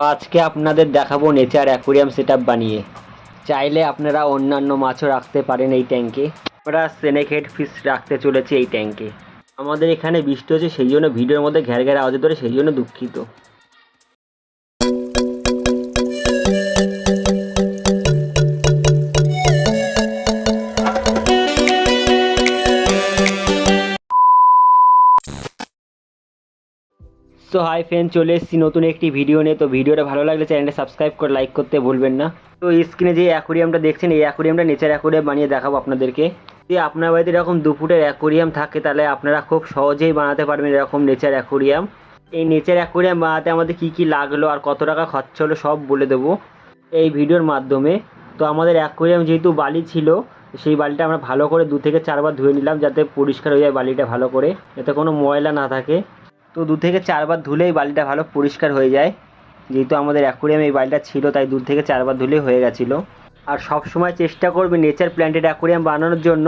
আজকে আপনাদের দেখাবো নেচার অ্যাকোরিয়াম সেট বানিয়ে। চাইলে আপনারা অন্যান্য মাছও রাখতে পারেন এই ট্যাঙ্কে। আমরা সেনেক হেড ফিশ রাখতে চলেছি এই ট্যাঙ্কে। আমাদের এখানে বৃষ্টি হচ্ছে, সেই জন্য ভিডিওর মধ্যে ঘের ঘের আওয়াজ ধরে সেই জন্য দুঃখিত। সো হাই ফ্রেন্ড চলে এসেছি নতুন একটি ভিডিও নিয়ে। তো ভিডিওটা ভালো লাগলে চ্যানেলটা সাবস্ক্রাইব করে লাইক করতে ভুলবেন না। তো স্ক্রিনে যে অ্যাকোরিয়ামটা দেখছেন, এই অ্যাকোরিয়ামটা নেচার অ্যাকোরিয়াম বানিয়ে দেখাবো আপনাদেরকে। যদি আপনার বাড়িতে এরকম দু ফুটের অ্যাকোরিয়াম থাকে, তাহলে আপনারা খুব সহজেই বানাতে পারবেন এরকম নেচার অ্যাকোরিয়াম এই নেচার অ্যাকোরিয়াম বানাতে আমাদের কী কী লাগল আর কত টাকা খরচা হলো, সব বলে দেবো এই ভিডিওর মাধ্যমে। তো আমাদের অ্যাকোরিয়াম যেহেতু বালি ছিল, সেই বালিটা আমরা ভালো করে দু থেকে চারবার ধুয়ে নিলাম, যাতে পরিষ্কার হয়ে যায় বালিটা ভালো করে, যাতে কোনো ময়লা না থাকে। তো দু থেকে চারবার ধুলেই বালিটা ভালো পরিষ্কার হয়ে যায়। যেহেতু আমাদের অ্যাকোরিয়ামে এই বালিটা ছিল, তাই দু থেকে চারবার ধুলেই হয়ে গেছিল। আর সব সময় চেষ্টা করবেন নেচার প্ল্যান্টেড অ্যাকোরিয়াম বানানোর জন্য।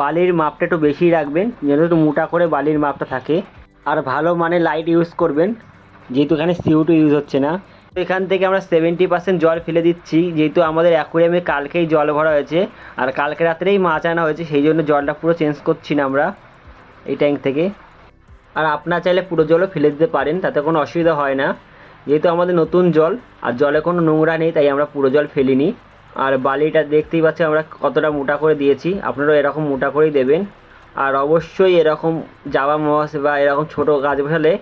বালির মাপটা একটু বেশি রাখবেন, যেন একটু মোটা করে বালির মাপটা থাকে। আর ভালো মানে লাইট ইউজ করবেন, যেহেতু এখানে সিউটু ইউজ হচ্ছে না। তো এখান থেকে আমরা সেভেন্টি পার্সেন্ট জল ফেলে দিচ্ছি, যেহেতু আমাদের অ্যাকোরিয়ামে কালকেই জল ভরা হয়েছে। আর কালকে রাত্রেই মাছ আনা হয়েছে, সেই জন্য জলটা পুরো চেঞ্জ করছি না আমরা, এই ট্যাঙ্ক থেকে। আর আপনার চাইলে পুরো জলও ফেলে দিতে পারেন, তাতে কোনো অসুবিধা হয় না। যেহেতু আমাদের নতুন জল, আর জলে কোনো নোংরা নেই, তাই আমরা পুরো জল ফেলিনি। আর বালিটা দেখতেই পাচ্ছি আমরা কতটা মোটা করে দিয়েছি, আপনারাও এরকম মোটা করেই দেবেন। আর অবশ্যই এরকম জাবা মস বা এরকম ছোট গাছ বসালে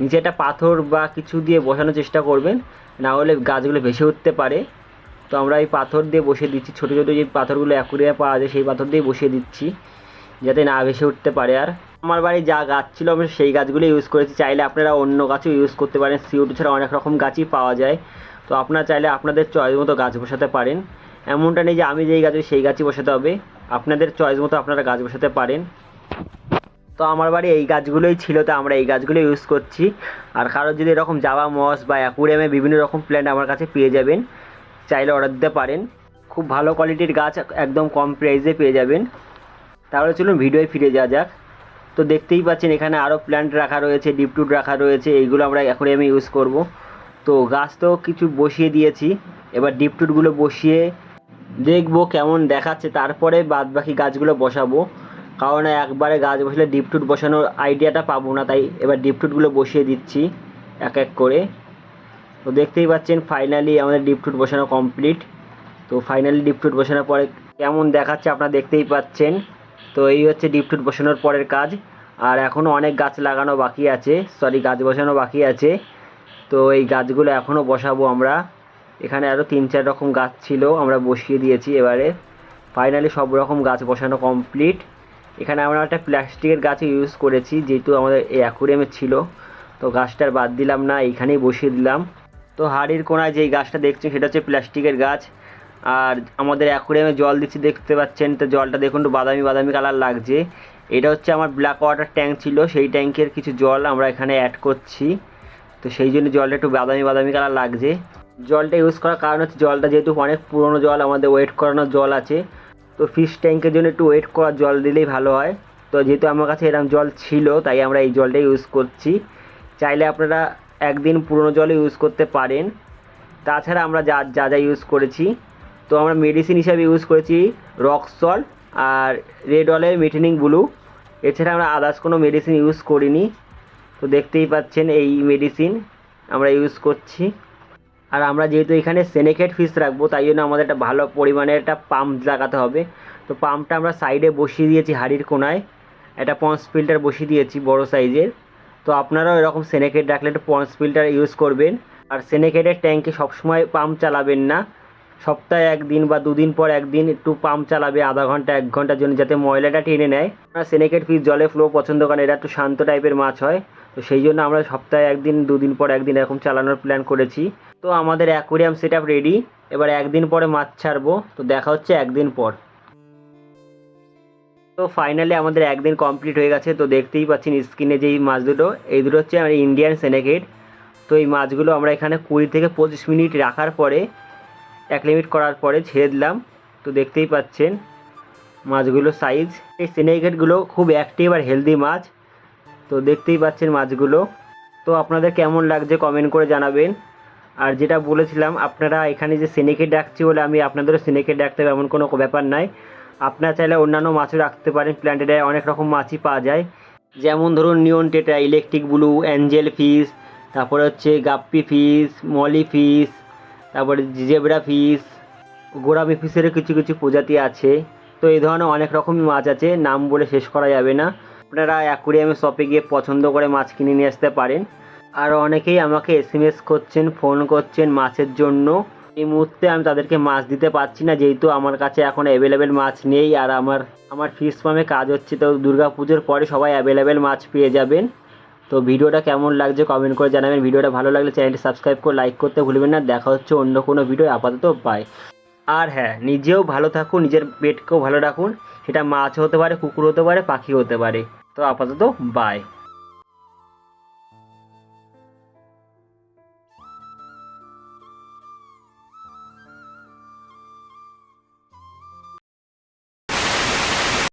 নিচে একটা পাথর বা কিছু দিয়ে বসানোর চেষ্টা করবেন, না হলে গাছগুলো ভেসে উঠতে পারে। তো আমরা এই পাথর দিয়ে বসিয়ে দিচ্ছি, ছোটো ছোটো যে পাথরগুলো অ্যাকুরিয়া পাওয়া যায়, সেই পাথর দিয়ে বসিয়ে দিচ্ছি, যাতে না ভেসে উঠতে পারে আর। আমার বাড়ি যা গাছ ছিল, আমি সেই গাছগুলো ইউজ করেছি। চাইলে আপনারা অন্য গাছও ইউজ করতে পারেন। সিউট ছাড়া অনেক রকম গাছই পাওয়া যায়। তো আপনারা চাইলে আপনাদের চয়েস মতো গাছ বসাতে পারেন। এমনটা নেই যে আমি যেই গাছ সেই গাছই বসাতে হবে। আপনাদের চয়েস মতো আপনারা গাছ বসাতে পারেন। তো আমার বাড়ি এই গাছগুলোই ছিল, তো আমরা এই গাছগুলো ইউজ করছি। আর কারোর যদি এরকম জাবা মস বা অ্যাকুরিয়ামে বিভিন্ন রকম প্ল্যান্ট আমার কাছে পেয়ে যাবেন, চাইলে অর্ডার দিতে পারেন। খুব ভালো কোয়ালিটির গাছ, একদম কম প্রাইসে পেয়ে যাবেন। তাহলে চলুন ভিডিওয় ফিরে যাওয়া যাক। তো দেখতেই পাচ্ছেন, এখানে আরও প্ল্যান্ট রাখা রয়েছে ডিপটুট রাখা রয়েছে, এইগুলো আমরা এখনই আমি ইউজ করব। তো গাছ তো কিছু বসিয়ে দিয়েছি, এবার ডিপটুটগুলো বসিয়ে দেখব কেমন দেখাচ্ছে, তারপরে বাদ বাকি গাছগুলো বসাবো। কারণ একবারে গাছ বসলে ডিপটুট বসানোর আইডিয়াটা পাবো না, তাই এবার ডিপটুটগুলো বসিয়ে দিচ্ছি এক এক করে। তো দেখতেই পাচ্ছেন ফাইনালি আমাদের ডিপটুট বসানো কমপ্লিট তো ফাইনালি ডিপটুট বসানোর পরে কেমন দেখাচ্ছে আপনারা দেখতেই পাচ্ছেন। তো এই হচ্ছে ডিপ ডিপটুট বসানোর পরের কাজ। আর এখনও অনেক গাছ লাগানো বাকি আছে। সরি গাছ বসানো বাকি আছে। তো এই গাছগুলো এখনও বসাবো আমরা। এখানে আরও তিন চার রকম গাছ ছিল, আমরা বসিয়ে দিয়েছি এবারে। ফাইনালি সব রকম গাছ বসানো কমপ্লিট এখানে আমরা একটা প্লাস্টিকের গাছ ইউজ করেছি, যেহেতু আমাদের এই অ্যাকুরিয়ামে ছিল। তো গাছটার বাদ দিলাম না, এইখানেই বসিয়ে দিলাম। তো হাড়ির কোনায় যেই গাছটা দেখছেন, সেটা হচ্ছে প্লাস্টিকের গাছ। আর আমাদের অ্যাকুরিয়ামে জল দিচ্ছি, দেখতে পাচ্ছেন। তো জলটা দেখুন একটু বাদামি বাদামি কালার লাগছে। এটা হচ্ছে আমার ব্ল্যাক ওয়াটার ট্যাঙ্ক ছিল, সেই ট্যাঙ্কের কিছু জল আমরা এখানে অ্যাড করছি। তো সেই জন্য জলটা একটু বাদামি বাদামি কালার লাগছে। জলটা ইউজ করার কারণ হচ্ছে জলটা যেহেতু অনেক পুরনো জল, আমাদের ওয়েট করানোর জল আছে। তো ফিশ ট্যাঙ্কের জন্য একটু ওয়েট করার জল দিলেই ভালো হয়। তো যেহেতু আমার কাছে এরকম জল ছিল, তাই আমরা এই জলটা ইউজ করছি। চাইলে আপনারা একদিন পুরনো জল ইউজ করতে পারেন। তাছাড়া আমরা যা যা যা ইউজ করেছি তো আমরা মেডিসিন হিসাবে ইউজ করেছি রক সল্ট আর রেড অয়েলের মেটেনিং ব্লু এছাড়া আমরা আদার্স কোনো মেডিসিন ইউজ করিনি। তো দেখতেই পাচ্ছেন এই মেডিসিন আমরা ইউজ করছি। আর আমরা যেহেতু এখানে সেনেকেট ফিশ রাখব, তাই জন্য আমাদের একটা ভালো পরিমাণে একটা পাম্প লাগাতে হবে। তো পাম্পটা আমরা সাইডে বসিয়ে দিয়েছি হাড়ির কোনায়। একটা পন্স ফিল্টার বসিয়ে দিয়েছি বড় সাইজের তো আপনারাও এরকম সেনেকেট রাখলে একটু পন্স ফিল্টার ইউজ করবেন। আর সেনেকেটের ট্যাঙ্কে সবসময় পাম্প চালাবেন না। সপ্তাহে একদিন বা দুদিন পর একদিন একটু পাম্প চালাবে, আধা ঘণ্টা, এক ঘণ্টার জন্য যাতে ময়লাটা টেনে নেয়। সেনেকেট ফিশ জলে ফ্লো পছন্দ করেন, এরা একটু শান্ত টাইপের মাছ হয়। তো সেই জন্য আমরা সপ্তাহে একদিন, দুদিন পর একদিন এরকম চালানোর প্ল্যান করেছি। তো আমাদের অ্যাকোরিয়াম সেট রেডি এবার একদিন পরে মাছ ছাড়বো। তো দেখা হচ্ছে একদিন পর। তো ফাইনালি আমাদের একদিন কমপ্লিট হয়ে গেছে। তো দেখতেই পাচ্ছেন স্ক্রিনে যেই মাছ দুটো, এই দুটো হচ্ছে আমার ইন্ডিয়ান সেনেকেট তো এই মাছগুলো আমরা এখানে কুড়ি থেকে পঁচিশ মিনিট রাখার পরে এক লিমিট করার পরে ছেড়ে দিলাম। তো দেখতেই পাচ্ছেন মাছগুলো সাইজ এই সেনেকেটগুলো খুব অ্যাক্টিভ আর হেলদি মাছ। তো দেখতেই পাচ্ছেন মাছগুলো। তো আপনাদের কেমন লাগছে কমেন্ট করে জানাবেন। আর যেটা বলেছিলাম, আপনারা এখানে যে সিনেকেট ডাকছি বলে আমি আপনাদেরও সিনেকেট ডাকতে হবে, এমন কোনো ব্যাপার নাই। আপনারা চাইলে অন্যান্য মাছও রাখতে পারেন। প্ল্যান্টেডে অনেক রকম মাছই পাওয়া যায়। যেমন ধরুন neon tetra electric blue angel fish তারপরে হচ্ছে গাপ্পি ফিশ মলি ফিশ তারপরে জেবরা ফিশ, গোড়ামি ফিশেরও কিছু কিছু প্রজাতি আছে। তো এই ধরনের অনেক রকমই মাছ আছে, নাম বলে শেষ করা যাবে না। আপনারা অ্যাকুরিয়ামে শপে গিয়ে পছন্দ করে মাছ কিনে নিয়ে আসতে পারেন। আর অনেকেই আমাকে এস এম এস করছেন ফোন করছেন মাছের জন্য। এই মুহূর্তে আমি তাদেরকে মাছ দিতে পারছি না, যেহেতু আমার কাছে এখন অ্যাভেলেবেল মাছ নেই। আর আমার আমার ফিশ ফার্মে কাজ হচ্ছে, তো দুর্গা পুজোর পরে সবাই অ্যাভেলেবেল মাছ পেয়ে যাবেন। তো ভিডিওটা কেমন লাগছে কমেন্ট করে জানাবেন। ভিডিওটা ভালো লাগলে চ্যানেলটি সাবস্ক্রাইব করে লাইক করতে ভুলবেন না। দেখা হচ্ছে অন্য কোনো ভিডিও আপাতত পায় আর হ্যাঁ নিজেও ভালো থাকুন, নিজের পেটকেও ভালো রাখুন। সেটা মাছ হতে পারে, কুকুর হতে পারে, পাখি হতে পারে। তো আপাতত বাই